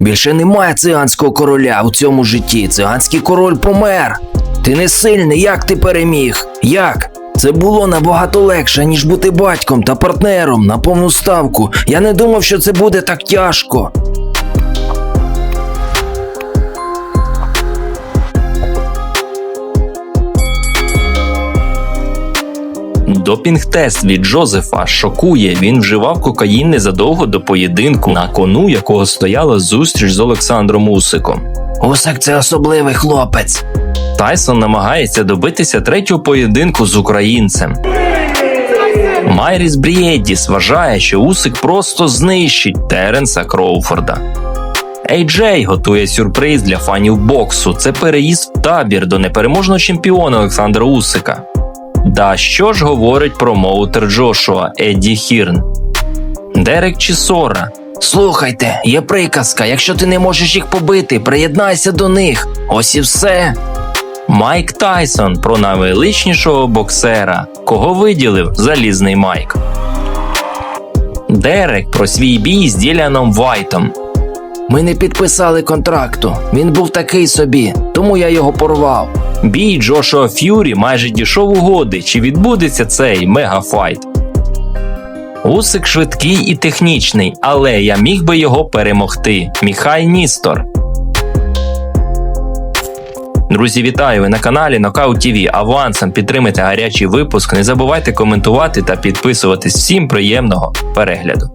Більше немає циганського короля у цьому житті. Циганський король помер. Ти не сильний, як ти переміг? Як? Це було набагато легше, ніж бути батьком та партнером на повну ставку. Я не думав, що це буде так тяжко. Допінг-тест від Джозефа шокує. Він вживав кокаїн незадовго до поєдинку, на кону якого стояла зустріч з Олександром Усиком. Усак це особливий хлопець. Тайсон намагається добитися третього поєдинку з українцем. Майріс Брієдіс вважає, що Усик просто знищить Теренса Кроуфорда. AJ готує сюрприз для фанів боксу. Це переїзд в табір до непереможного чемпіона Олександра Усика. Да що ж говорить промоутер Джошуа Едді Хірн? Дерек Чісора. Слухайте, є приказка. Якщо ти не можеш їх побити, приєднайся до них. Ось і все. Майк Тайсон про найвеличнішого боксера, кого виділив залізний Майк. Дерек про свій бій з Діляном Вайтом. Ми не підписали контракту. Він був такий собі, тому я його порвав. Бій Джошуа Ф'юрі майже дійшов угоди, чи відбудеться цей мегафайт. Усик швидкий і технічний, але я міг би його перемогти. Міхай Ністор. Друзі, вітаю! Ви на каналі Нокаут ТВ. Авансом підтримайте гарячий випуск. Не забувайте коментувати та підписуватись. Всім приємного перегляду.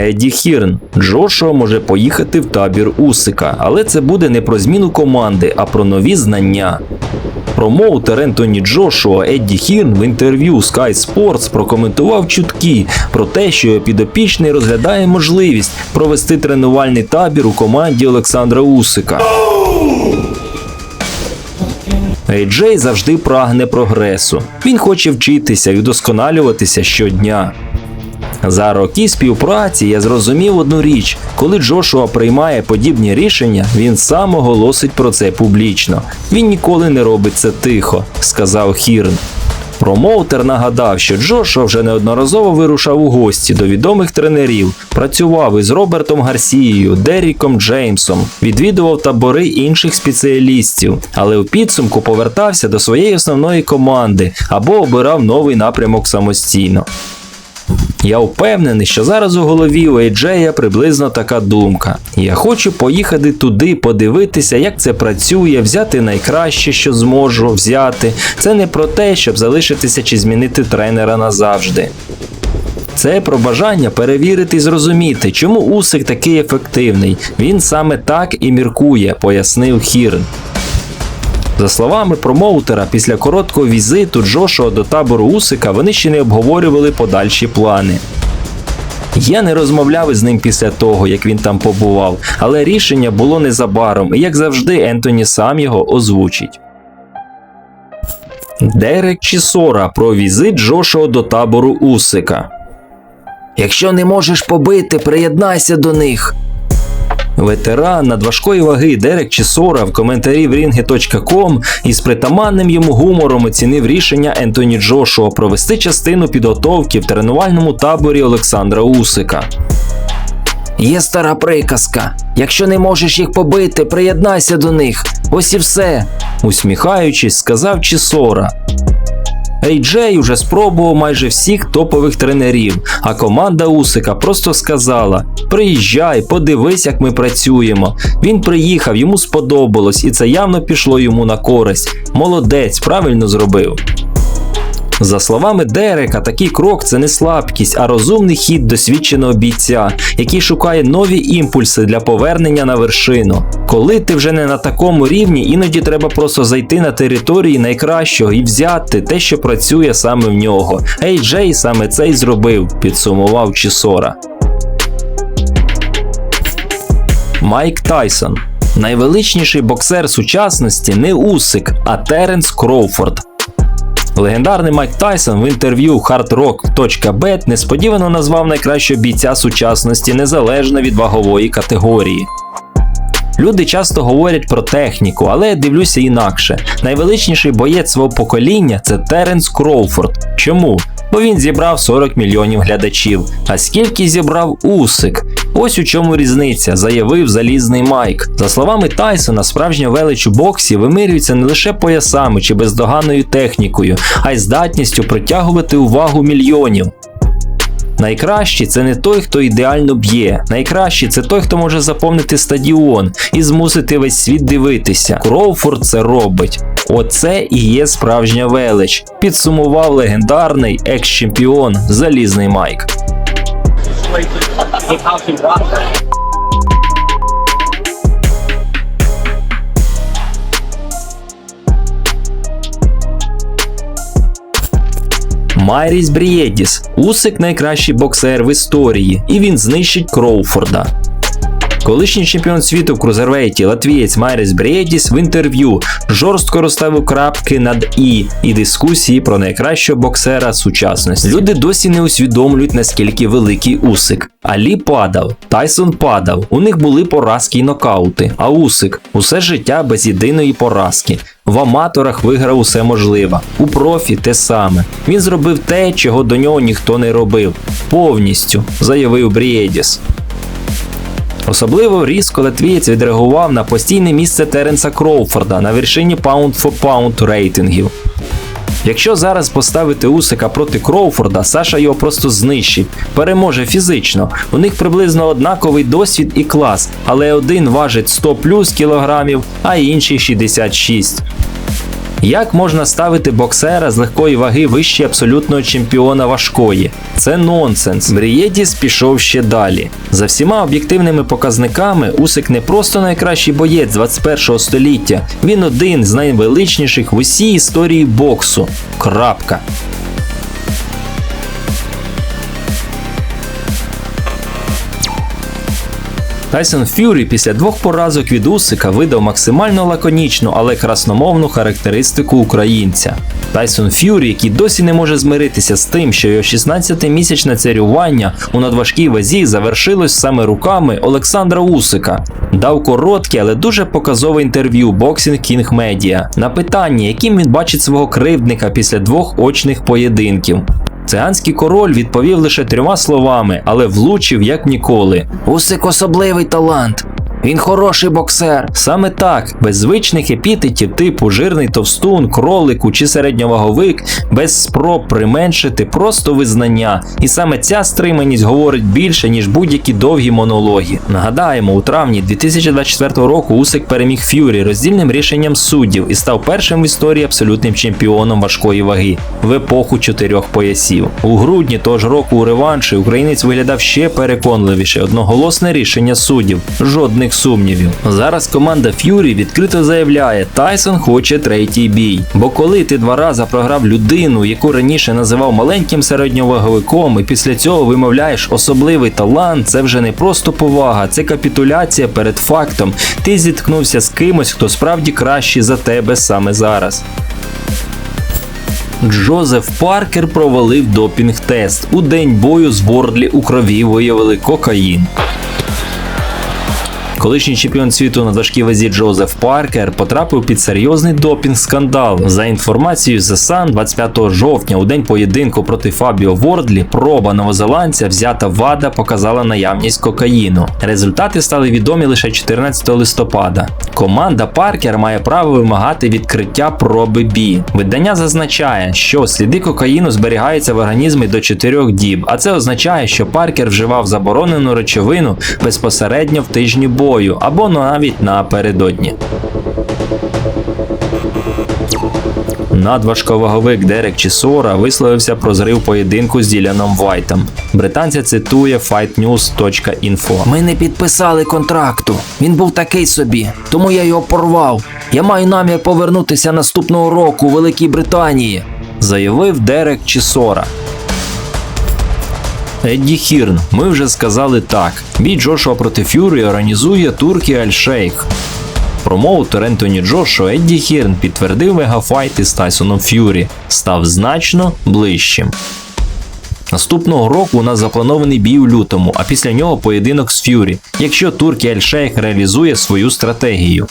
Едді Хірн. Джошуа може поїхати в табір Усика, але це буде не про зміну команди, а про нові знання. Промоутер Ентоні Джошуа Едді Хірн в інтерв'ю Sky Sports прокоментував чутки про те, що підопічний розглядає можливість провести тренувальний табір у команді Олександра Усика. Ейджей завжди прагне прогресу. Він хоче вчитися і вдосконалюватися щодня. За роки співпраці я зрозумів одну річ: коли Джошуа приймає подібні рішення, він сам оголосить про це публічно. Він ніколи не робить це тихо, сказав Хірн. Промоутер нагадав, що Джошуа вже неодноразово вирушав у гості до відомих тренерів, працював із Робертом Гарсією, Дерріком Джеймсом, відвідував табори інших спеціалістів, але у підсумку повертався до своєї основної команди або обирав новий напрямок самостійно. Я впевнений, що зараз у голові у Ейджея приблизно така думка. Я хочу поїхати туди, подивитися, як це працює, взяти найкраще, що зможу взяти. Це не про те, щоб залишитися чи змінити тренера назавжди. Це про бажання перевірити і зрозуміти, чому Усик такий ефективний. Він саме так і міркує, пояснив Хірн. За словами промоутера, після короткого візиту Джошуа до табору Усика вони ще не обговорювали подальші плани. Я не розмовляв із ним після того, як він там побував, але рішення було незабаром, і як завжди, Ентоні сам його озвучить. Дерек Чісора про візит Джошуа до табору Усика. Якщо не можеш побити, приєднайся до них. Ветеран надважкої ваги Дерек Чісора в коментарі в ringi.com із притаманним йому гумором оцінив рішення Ентоні Джошуа провести частину підготовки в тренувальному таборі Олександра Усика. Є стара приказка. Якщо не можеш їх побити, приєднайся до них. Ось і все. Усміхаючись, сказав Чісора. Ейджей уже спробував майже всіх топових тренерів, а команда Усика просто сказала: Приїжджай, подивись, як ми працюємо. Він приїхав, йому сподобалось, і це явно пішло йому на користь. Молодець, правильно зробив. За словами Дерека, такий крок це не слабкість, а розумний хід досвідченого бійця, який шукає нові імпульси для повернення на вершину. Коли ти вже не на такому рівні, іноді треба просто зайти на території найкращого і взяти те, що працює саме в нього. Ей Джей саме це й зробив, підсумував Чісора. Майк Тайсон. Найвеличніший боксер сучасності не Усик, а Теренс Кроуфорд. Легендарний Майк Тайсон в інтерв'ю hardrock.bet несподівано назвав найкращого бійця сучасності незалежно від вагової категорії. Люди часто говорять про техніку, але я дивлюся інакше. Найвеличніший боєць свого покоління це Теренс Кроуфорд. Чому? Бо він зібрав 40 мільйонів глядачів. А скільки зібрав Усик? Ось у чому різниця, заявив залізний Майк. За словами Тайсона, справжня велич у боксі вимирюється не лише поясами чи бездоганною технікою, а й здатністю притягувати увагу мільйонів. Найкращий це не той, хто ідеально б'є. Найкращий це той, хто може заповнити стадіон і змусити весь світ дивитися. Кроуфорд це робить. Оце і є справжня велич. Підсумував легендарний екс-чемпіон Залізний Майк. Майріс Брієдіс Усик найкращий боксер в історії, і він знищить Кроуфорда. Колишній чемпіон світу в крузервейті латвієць Майріс Брієдіс в інтерв'ю жорстко розставив крапки над і і дискусії про найкращого боксера сучасності. Люди досі не усвідомлюють наскільки великий Усик. Алі падав, Тайсон падав. У них були поразки й нокаути. А Усик усе життя без єдиної поразки. В аматорах виграв усе можливе. У профі те саме. Він зробив те, чого до нього ніхто не робив. Повністю, заявив Брієдіс. Особливо різко латвієць відреагував на постійне місце Теренса Кроуфорда на вершині Pound рейтингів. Якщо зараз поставити Усика проти Кроуфорда, Саша його просто знищить, переможе фізично. У них приблизно однаковий досвід і клас, але один важить 100 плюс кілограмів, а інший 66. Як можна ставити боксера з легкої ваги вище абсолютного чемпіона важкої? Це нонсенс. Брієдіс пішов ще далі. За всіма об'єктивними показниками, Усик не просто найкращий боєць 21-го століття, він один з найвеличніших в усій історії боксу. Крапка. Тайсон Ф'юрі після двох поразок від Усика видав максимально лаконічну, але красномовну характеристику українця. Тайсон Ф'юрі, який досі не може змиритися з тим, що його 16-місячне царювання у надважкій вазі завершилось саме руками Олександра Усика. Дав коротке, але дуже показове інтерв'ю Boxing King Media на питання, яким він бачить свого кривдника після двох очних поєдинків. Циганський король відповів лише трьома словами, але влучив як ніколи. Усик особливий талант. Він хороший боксер. Саме так, без звичних епітетів типу жирний товстун, кролику чи середньоваговик, без спроб применшити просто визнання. І саме ця стриманість говорить більше, ніж будь-які довгі монологи. Нагадаємо, у травні 2024 року Усик переміг Ф'юрі роздільним рішенням суддів і став першим в історії абсолютним чемпіоном важкої ваги в епоху чотирьох поясів. У грудні того ж року у реванші українець виглядав ще переконливіше. Одноголосне рішення суддів. Жодних сумнівів. Зараз команда Ф'юрі відкрито заявляє, Тайсон хоче третій бій. Бо коли ти два рази програв людину, яку раніше називав маленьким середньоваговиком, і після цього вимовляєш особливий талант, це вже не просто повага, це капітуляція перед фактом. Ти зіткнувся з кимось, хто справді кращий за тебе саме зараз. Джозеф Паркер провалив допінг-тест. У день бою з Вордлі у крові виявили кокаїн. Колишній чемпіон світу на важкій вазі Джозеф Паркер потрапив під серйозний допінг-скандал. За інформацією The Sun, 25 жовтня, у день поєдинку проти Фабіо Вордлі, проба новозеландця взята ВАДА показала наявність кокаїну. Результати стали відомі лише 14 листопада. Команда Паркер має право вимагати відкриття проби Бі. Видання зазначає, що сліди кокаїну зберігаються в організмі до 4 діб, а це означає, що Паркер вживав заборонену речовину безпосередньо в тижні бою або навіть напередодні. Надважковаговик Дерек Чісора висловився про зрив поєдинку з Діляном Вайтом. Британця цитує fightnews.info. Ми не підписали контракту. Він був такий собі, тому я його порвав. Я маю намір повернутися наступного року у Великій Британії. заявив Дерек Чісора. Едді Хірн, ми вже сказали так. Бій Джошуа проти Фюрі організує Туркі Аль-Шейх. Промоутер Ентоні Джошуа Едді Хірн підтвердив мегафайт із Тайсоном Ф'юрі, став значно ближчим. Наступного року у нас запланований бій у лютому, а після нього поєдинок з Ф'юрі, якщо турки Ель-Шейх реалізує свою стратегію.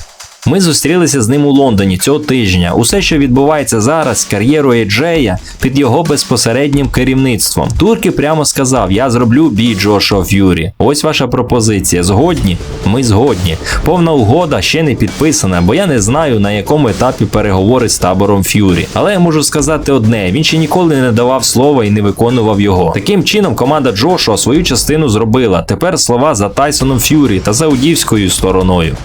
Ми зустрілися з ним у Лондоні цього тижня. Усе, що відбувається зараз з кар'єрою Джея під його безпосереднім керівництвом. Турки прямо сказав: Я зроблю бій Джошуа Ф'юрі. Ось ваша пропозиція. Згодні? Ми згодні. Повна угода ще не підписана, бо я не знаю на якому етапі переговори з табором Ф'юрі. Але я можу сказати одне: він ще ніколи не давав слова і не виконував його. Таким чином, команда Джошуа свою частину зробила. Тепер слова за Тайсоном Ф'юрі та саудівською стороною.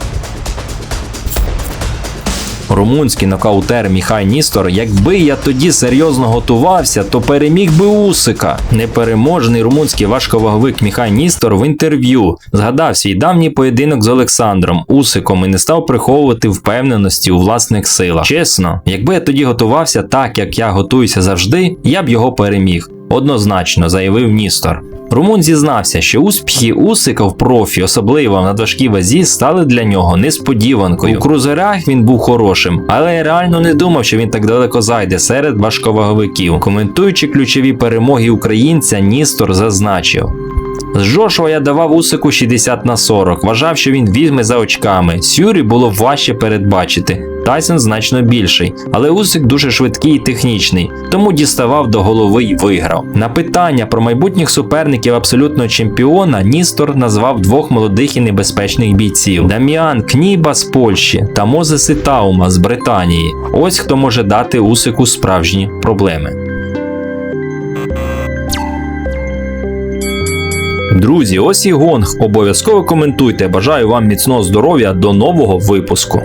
Румунський нокаутер Міхай Ністор, якби я тоді серйозно готувався, то переміг би Усика. Непереможний румунський важковаговик Міхай Ністор в інтерв'ю згадав свій давній поєдинок з Олександром Усиком і не став приховувати впевненості у власних силах. Чесно, якби я тоді готувався так, як я готуюся завжди, я б його переміг. Однозначно, заявив Ністор. Румун зізнався, що успіхи Усика в профі, особливо на важкій вазі, стали для нього несподіванкою. У крузерах він був хорошим, але я реально не думав, що він так далеко зайде серед важковаговиків. Коментуючи ключові перемоги українця, Ністор зазначив. З Джошуа я давав Усику 60 на 40, вважав, що він візьме за очками. Сюрі було важче передбачити. Тайсон значно більший, але Усик дуже швидкий і технічний, тому діставав до голови й виграв. На питання про майбутніх суперників абсолютного чемпіона Ністор назвав двох молодих і небезпечних бійців: Даміан Кніба з Польщі та Мозес Ітаума з Британії. Ось хто може дати Усику справжні проблеми. Друзі, ось і гонг. Обов'язково коментуйте. Бажаю вам міцного здоров'я до нового випуску.